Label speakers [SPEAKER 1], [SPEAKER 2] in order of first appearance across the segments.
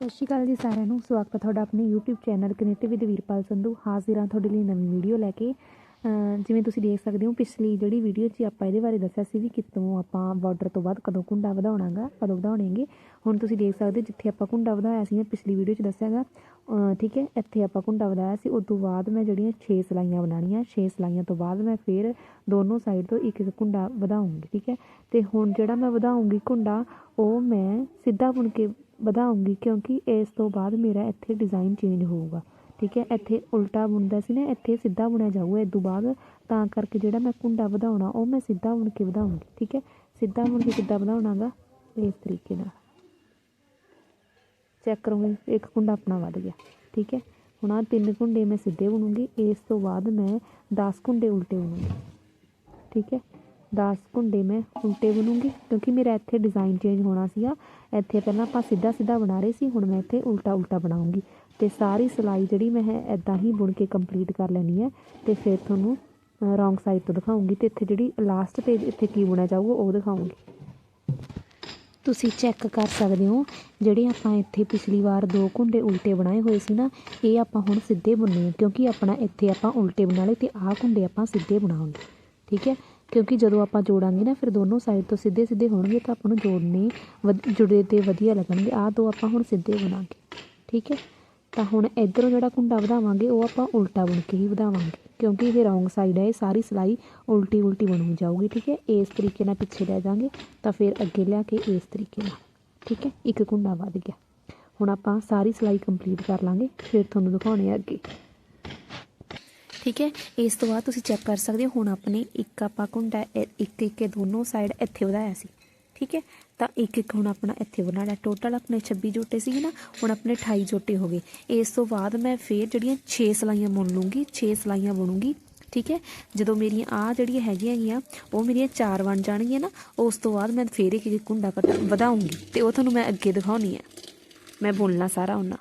[SPEAKER 1] ਸਤਿ ਸ਼੍ਰੀ ਅਕਾਲ ਜੀ ਸਾਰਿਆਂ ਨੂੰ। ਸਵਾਗਤ ਹੈ ਤੁਹਾਡਾ ਆਪਣੇ YouTube channel connective with Veerpal Sandhu. ਹਾਜ਼ਰ ਹਾਂ ਤੁਹਾਡੇ ਲਈ ਨਵੀਂ ਵੀਡੀਓ ਲੈ ਕੇ। ਜਿਵੇਂ ਤੁਸੀਂ ਦੇਖ ਸਕਦੇ ਹੋ, ਪਿਛਲੀ ਜਿਹੜੀ ਵੀਡੀਓ 'ਚ ਆਪਾਂ ਇਹਦੇ ਬਾਰੇ ਦੱਸਿਆ ਸੀ ਵੀ ਕਿਤੋਂ ਆਪਾਂ ਬਾਰਡਰ ਤੋਂ ਬਾਅਦ ਕਦੋਂ ਕੁੰਡਾ ਵਧਾਉਣਾਗਾ, ਕਦੋਂ ਵਧਾਉਣੇਗੇ। ਹੁਣ ਤੁਸੀਂ ਦੇਖ ਸਕਦੇ ਹੋ, ਜਿੱਥੇ ਆਪਾਂ ਕੁੰਡਾ ਵਧਾਇਆ ਸੀ, ਮੈਂ ਪਿਛਲੀ ਵੀਡੀਓ 'ਚ ਦੱਸਿਆਗਾ ਠੀਕ ਹੈ, ਇੱਥੇ ਆਪਾਂ ਕੁੰਡਾ ਵਧਾਇਆ ਸੀ। ਉਸ ਤੋਂ ਬਾਅਦ ਮੈਂ ਜਿਹੜੀਆਂ 6 ਸਲਾਈਆਂ ਬਣਾਉਣੀਆਂ 6 ਸਲਾਈਆਂ ਤੋਂ ਬਾਅਦ ਮੈਂ ਫਿਰ ਦੋਨੋਂ ਸਾਈਡ ਤੋਂ ਇੱਕ ਇੱਕ ਕੁੰਡਾ ਵਧਾਉਂਗੀ, ਠੀਕ ਹੈ। ਤੇ ਹੁਣ ਜਿਹੜਾ ਮੈਂ ਵਧਾਉਂਗੀ ਕੁੰਡਾ, ਉਹ ਮੈਂ ਸਿੱਧਾ ਬੁਣ ਕੇ ਵਧਾਉਂਗੀ, ਕਿਉਂਕਿ ਇਸ ਤੋਂ ਬਾਅਦ ਮੇਰਾ ਇੱਥੇ ਡਿਜ਼ਾਈਨ ਚੇਂਜ ਹੋਊਗਾ। ਠੀਕ ਹੈ, ਇੱਥੇ ਉਲਟਾ ਬੁਣਦਾ ਸੀ ਨਾ, ਇੱਥੇ ਸਿੱਧਾ ਬੁਣਿਆ ਜਾਊਗਾ ਇਸ ਤੋਂ ਬਾਅਦ ਤਾਂ ਕਰਕੇ ਜਿਹੜਾ ਮੈਂ ਕੁੰਡਾ ਵਧਾਉਣਾ, ਉਹ ਮੈਂ ਸਿੱਧਾ ਬੁਣ ਕੇ ਵਧਾਉਂਗੀ, ਠੀਕ ਹੈ। ਸਿੱਧਾ ਬੁਣ ਕੇ ਕਿੱਦਾਂ ਵਧਾਉਣਾਗਾ? ਇਸ ਤਰੀਕੇ ਨਾਲ। ਚੈੱਕ ਕਰੂੰਗੀ ਇੱਕ ਕੁੰਡਾ ਆਪਣਾ ਵੱਧ ਗਿਆ, ਠੀਕ ਹੈ। ਹੁਣ ਆਹ ਤਿੰਨ ਕੁੰਡੇ ਮੈਂ ਸਿੱਧੇ ਬੁਣੂੰਗੀ, ਇਸ ਤੋਂ ਬਾਅਦ ਮੈਂ 10 ਕੁੰਡੇ ਉਲਟੇ ਬੁਣੂੰਗੀ, ਠੀਕ ਹੈ। 10 ਕੁੰਡੇ ਮੈਂ ਉਲਟੇ ਬਣੂੰਗੀ, ਕਿਉਂਕਿ ਮੇਰਾ ਇੱਥੇ ਡਿਜ਼ਾਈਨ ਚੇਂਜ ਹੋਣਾ ਸੀਗਾ। ਇੱਥੇ ਪਹਿਲਾਂ ਆਪਾਂ ਸਿੱਧਾ ਸਿੱਧਾ ਬਣਾ ਰਹੇ ਸੀ, ਹੁਣ ਮੈਂ ਇੱਥੇ ਉਲਟਾ ਉਲਟਾ ਬਣਾਉਂਗੀ। ਤੇ ਸਾਰੀ ਸਿਲਾਈ ਜਿਹੜੀ ਮੈਂ ਹੈ ਐਦਾਂ ਹੀ ਬੁਣ ਕੇ ਕੰਪਲੀਟ ਕਰ ਲੈਣੀ ਹੈ। ਤੇ ਫਿਰ ਤੁਹਾਨੂੰ ਰੋਂਗ ਸਾਈਡ ਤੋਂ ਦਿਖਾਉਂਗੀ ਤੇ ਇੱਥੇ ਜਿਹੜੀ ਲਾਸਟ ਪੇਜ ਇੱਥੇ ਕੀ ਬੁਣਿਆ ਜਾਊਗਾ, ਉਹ ਦਿਖਾਉਂਗੀ। ਤੁਸੀਂ ਚੈੱਕ ਕਰ ਸਕਦੇ ਹੋ, ਜਿਹੜੇ ਆਪਾਂ ਇੱਥੇ ਪਿਛਲੀ ਵਾਰ ਦੋ ਕੁੰਡੇ ਉਲਟੇ ਬਣਾਏ ਹੋਏ ਸੀ ਨਾ, ਇਹ ਆਪਾਂ ਹੁਣ ਸਿੱਧੇ ਬੁਣਨੇ ਕਿਉਂਕਿ ਆਪਣਾ ਇੱਥੇ ਆਪਾਂ ਉਲਟੇ ਬਣਾ ਲਏ ਤੇ ਆਹ ਕੁੰਡੇ ਆਪਾਂ ਸਿੱਧੇ ਬਣਾਉਂਗੇ ਠੀਕ ਹੈ? ਕਿਉਂਕਿ ਜਦੋਂ ਆਪਾਂ ਜੋੜਾਂਗੇ ਨਾ, ਫਿਰ ਦੋਨੋਂ ਸਾਈਡ ਤੋਂ ਸਿੱਧੇ ਸਿੱਧੇ ਹੋਣਗੇ ਤਾਂ ਆਪਾਂ ਨੂੰ ਜੋੜਨੇ ਵਧ- ਜੁੜੇ ਤੇ ਵਧੀਆ ਲੱਗਣਗੇ। ਆਹ ਦੋ ਆਪਾਂ ਹੁਣ ਸਿੱਧੇ ਬਣਾਂਗੇ, ਠੀਕ ਹੈ? ਤਾਂ ਹੁਣ ਇਧਰੋਂ ਜਿਹੜਾ ਕੁੰਡਾ ਵਧਾਵਾਂਗੇ, ਉਹ ਆਪਾਂ ਉਲਟਾ ਬੁਣ ਕੇ ਹੀ ਵਧਾਵਾਂਗੇ, ਕਿਉਂਕਿ ਇਹ ਰੌਂਗ ਸਾਈਡ ਹੈ, ਇਹ ਸਾਰੀ ਸਿਲਾਈ ਉਲਟੀ ਉਲਟੀ ਬਣੂ ਜਾਊਗੀ, ਠੀਕ ਹੈ? ਇਸ ਤਰੀਕੇ ਨਾਲ ਪਿੱਛੇ ਲੈ ਜਾਾਂਗੇ, ਤਾਂ ਫਿਰ ਅੱਗੇ ਲਿਆ ਕੇ ਇਸ ਤਰੀਕੇ ਨਾਲ, ਠੀਕ ਹੈ? ਇੱਕ ਕੁੰਡਾ ਵੱਧ ਗਿਆ। ਹੁਣ ਆਪਾਂ ਸਾਰੀ ਸਿਲਾਈ ਕੰਪਲੀਟ ਕਰ ਲਾਂਗੇ, ਫਿਰ ਤੁਹਾਨੂੰ ਦਿਖਾਉਣੇ ਆ ਅੱਗੇ। ਠੀਕ ਹੈ? ਇਸ ਤੋਂ ਬਾਅਦ ਤੁਸੀਂ ਚੈੱਕ ਕਰ ਸਕਦੇ ਹੋ, ਹੁਣ ਆਪਣੇ ਇੱਕ ਆਪਾਂ ਕੁੰਡਾ ਇੱਕ ਇੱਕ ਦੋਨੋਂ ਸਾਈਡ ਇੱਥੇ ਵਧਾਇਆ ਸੀ। ਠੀਕ ਹੈ? ਤਾਂ ਇੱਕ ਇੱਕ ਹੁਣ ਆਪਣਾ ਇੱਥੇ ਬਣਾਣਾ ਟੋਟਲ ਆਪਣੇ 26 ਜੋਟੇ ਸੀਗੇ ਨਾ, ਹੁਣ ਆਪਣੇ 28 ਜੋਟੇ ਹੋ ਗਏ। ਇਸ ਤੋਂ ਬਾਅਦ ਮੈਂ ਫੇਰ ਜਿਹੜੀਆਂ 6 ਸਲਾਈਆਂ ਬੁਣ ਲੂੰਗੀ 6 ਸਲਾਈਆਂ ਬਣੂੰਗੀ। ਠੀਕ ਹੈ? ਜਦੋਂ ਮੇਰੀਆਂ ਆ ਜਿਹੜੀਆਂ ਹੈਗੀਆਂ ਗੀਆਂ, ਉਹ ਮੇਰੀਆਂ ਚਾਰ ਬਣ ਜਾਣਗੀਆਂ ਨਾ, ਉਸ ਤੋਂ ਬਾਅਦ ਮੈਂ ਫੇਰ ਇੱਕ ਇੱਕ ਕੁੰਡਾ ਕੱਟ ਵਧਾਉਂਗੀ। ਤੇ ਉਹ ਤੁਹਾਨੂੰ ਮੈਂ ਅੱਗੇ ਦਿਖਾਉਣੀ ਹੈ ਮੈਂ ਬੁਣਨਾ ਸਾਰਾ ਉਹਨਾਂ।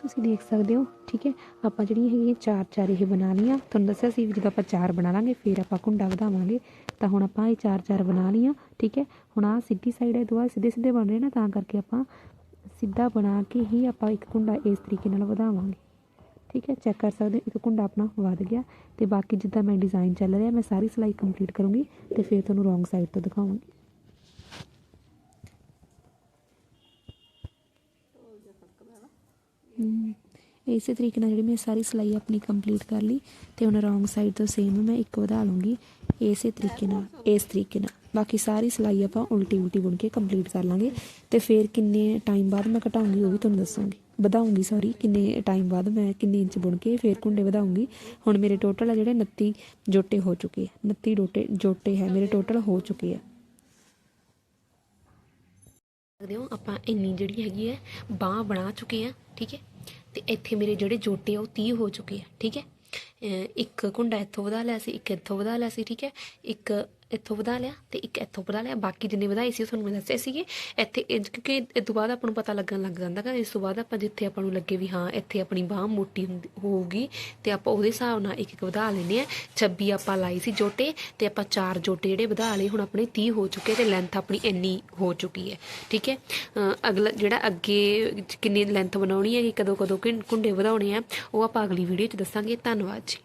[SPEAKER 1] ਤੁਸੀਂ ਦੇਖ ਸਕਦੇ ਹੋ, ਠੀਕ ਹੈ? ਆਪਾਂ ਜਿਹੜੀਆਂ ਹੈਗੀਆਂ ਚਾਰ ਚਾਰ ਇਹ ਬਣਾ ਲਈਆਂ। ਤੁਹਾਨੂੰ ਦੱਸਿਆ ਸੀ ਵੀ ਜਦੋਂ ਆਪਾਂ ਚਾਰ ਬਣਾ ਲਾਂਗੇ, ਫਿਰ ਆਪਾਂ ਕੁੰਡਾ ਵਧਾਵਾਂਗੇ। ਤਾਂ ਹੁਣ ਆਪਾਂ ਇਹ ਚਾਰ ਚਾਰ ਬਣਾ ਲਈਆਂ, ਠੀਕ ਹੈ? ਹੁਣ ਆ ਸਿੱਧੀ ਸਾਈਡ ਹੈ, ਦੁਆ ਸਿੱਧੇ ਸਿੱਧੇ ਬਣ ਰਹੇ ਨਾ, ਤਾਂ ਕਰਕੇ ਆਪਾਂ ਸਿੱਧਾ ਬਣਾ ਕੇ ਹੀ ਆਪਾਂ ਇੱਕ ਕੁੰਡਾ ਇਸ ਤਰੀਕੇ ਨਾਲ ਵਧਾਵਾਂਗੇ। ਠੀਕ ਹੈ? ਚੈੱਕ ਕਰ ਸਕਦੇ ਹੋ, ਇੱਕ ਕੁੰਡਾ ਆਪਣਾ ਵੱਧ ਗਿਆ। ਤੇ ਬਾਕੀ ਜਿੱਦਾਂ ਮੈਂ ਡਿਜ਼ਾਈਨ ਚੱਲ ਰਿਹਾ, ਮੈਂ ਸਾਰੀ ਸਿਲਾਈ ਕੰਪਲੀਟ ਕਰੂੰਗੀ ਤੇ ਫਿਰ ਤੁਹਾਨੂੰ ਰੋਂਗ ਸਾਈਡ ਤੋਂ ਦਿਖਾਵਾਂਗੀ। ਇਸੇ ਤਰੀਕੇ ਨਾਲ ਜਿਹੜੀ ਮੈਂ ਸਾਰੀ ਸਿਲਾਈ ਆਪਣੀ ਕੰਪਲੀਟ ਕਰ ਲਈ ਤੇ ਹੁਣ ਰੌਂਗ ਸਾਈਡ ਤੋਂ ਸੇਮ ਮੈਂ ਇੱਕ ਵਧਾ ਲੂੰਗੀ ਇਸੇ ਤਰੀਕੇ ਨਾਲ, ਇਸ ਤਰੀਕੇ ਨਾਲ। ਬਾਕੀ ਸਾਰੀ ਸਿਲਾਈ ਆਪਾਂ ਉਲਟੀ ਉਲਟੀ ਬੁਣ ਕੇ ਕੰਪਲੀਟ ਕਰ ਲਾਂਗੇ ਤੇ ਫਿਰ ਕਿੰਨੇ ਟਾਈਮ ਬਾਅਦ ਮੈਂ ਘਟਾਉਂਗੀ ਉਹ ਵੀ ਤੁਹਾਨੂੰ ਦੱਸਾਂਗੀ। ਵਧਾਉਂਗੀ ਸੌਰੀ ਕਿੰਨੇ ਟਾਈਮ ਬਾਅਦ ਮੈਂ ਕਿੰਨੇ ਇੰਚ ਬੁਣ ਕੇ ਫਿਰ ਕੁੰਡੇ ਵਧਾਉਂਗੀ। ਹੁਣ ਮੇਰੇ ਟੋਟਲ ਆ ਜਿਹੜੇ 29 ਜੋਟੇ ਹੋ ਚੁੱਕੇ ਆ 29 ਡੋਟੇ, ਜੋਟੇ ਹੈ, ਮੇਰੇ ਟੋਟਲ ਹੋ ਚੁੱਕੇ ਆ। ਸਕਦੇ ਹੋ, ਆਪਾਂ ਇੰਨੀ ਜਿਹੜੀ ਹੈਗੀ ਹੈ, ਬਾਹ ਬਣਾ ਚੁੱਕੇ ਆ ਠੀਕ ਹੈ? ਤੇ ਇੱਥੇ ਮੇਰੇ ਜਿਹੜੇ ਜੋਟੇ ਆ, ਉਹ 30 ਹੋ ਚੁੱਕੇ ਆ, ਠੀਕ ਹੈ? ਅਹ ਇੱਕ ਕੁੰਡਾ ਇੱਥੋਂ ਵਧਾ ਲਿਆ ਸੀ, ਇੱਕ ਇੱਥੋਂ ਵਧਾ ਲਿਆ ਸੀ, ਠੀਕ ਹੈ? ਇੱਕ ਇੱਥੋਂ ਵਧਾ ਲਿਆ ਤੇ ਇੱਕ ਇੱਥੋਂ ਵਧਾ ਲਿਆ, ਬਾਕੀ ਜਿੰਨੇ ਵਧਾਏ ਸੀ ਉਹ ਤੁਹਾਨੂੰ ਮੈਂ ਦੱਸੇ ਸੀਗੇ। ਇੱਥੇ ਇਹ- ਕਿਉਂਕਿ ਇਸ ਤੋਂ ਬਾਅਦ ਆਪਾਂ ਨੂੰ ਪਤਾ ਲੱਗਣ ਲੱਗ ਜਾਂਦਾ ਕਿ ਇਸ ਤੋਂ ਬਾਅਦ ਆਪਾਂ ਜਿੱਥੇ ਆਪਾਂ ਨੂੰ ਲੱਗੇ ਵੀ ਹਾਂ, ਇੱਥੇ ਆਪਣੀ ਬਾਹ ਮੋਟੀ ਹੁੰਦੀ- ਹੋਊਗੀ ਤੇ ਆਪਾਂ ਉਹਦੇ ਹਿਸਾਬ ਨਾਲ ਇੱਕ ਇੱਕ ਵਧਾ ਲੈਂਦੇ ਆ 26 ਆਪਾਂ ਲਾਈ ਸੀ ਜੋਟੇ ਤੇ ਆਪਾਂ ਚਾਰ ਜੋਟੇ ਜਿਹੜੇ ਵਧਾ ਲਏ, ਹੁਣ ਆਪਣੇ 30 ਹੋ ਚੁੱਕੇ ਤੇ ਲੈਂਥ ਆਪਣੀ ਇੰਨੀ ਹੋ ਚੁੱਕੀ ਹੈ, ਠੀਕ ਹੈ? ਅਹ ਅਗਲਾ ਜਿਹੜਾ ਅੱਗੇ ਕਿੰਨੀ ਲੈਂਥ ਬਣਾਉਣੀ ਹੈ ਕਿ ਕਦੋਂ ਕਦੋਂ ਕਿੰ- ਕੁੰਡੇ ਵਧਾਉਣੇ ਆ, ਉਹ ਆਪਾਂ ਅਗਲੀ ਵੀਡੀਓ 'ਚ ਦੱਸਾਂਗੇ। ਧੰਨਵਾਦ ਜੀ।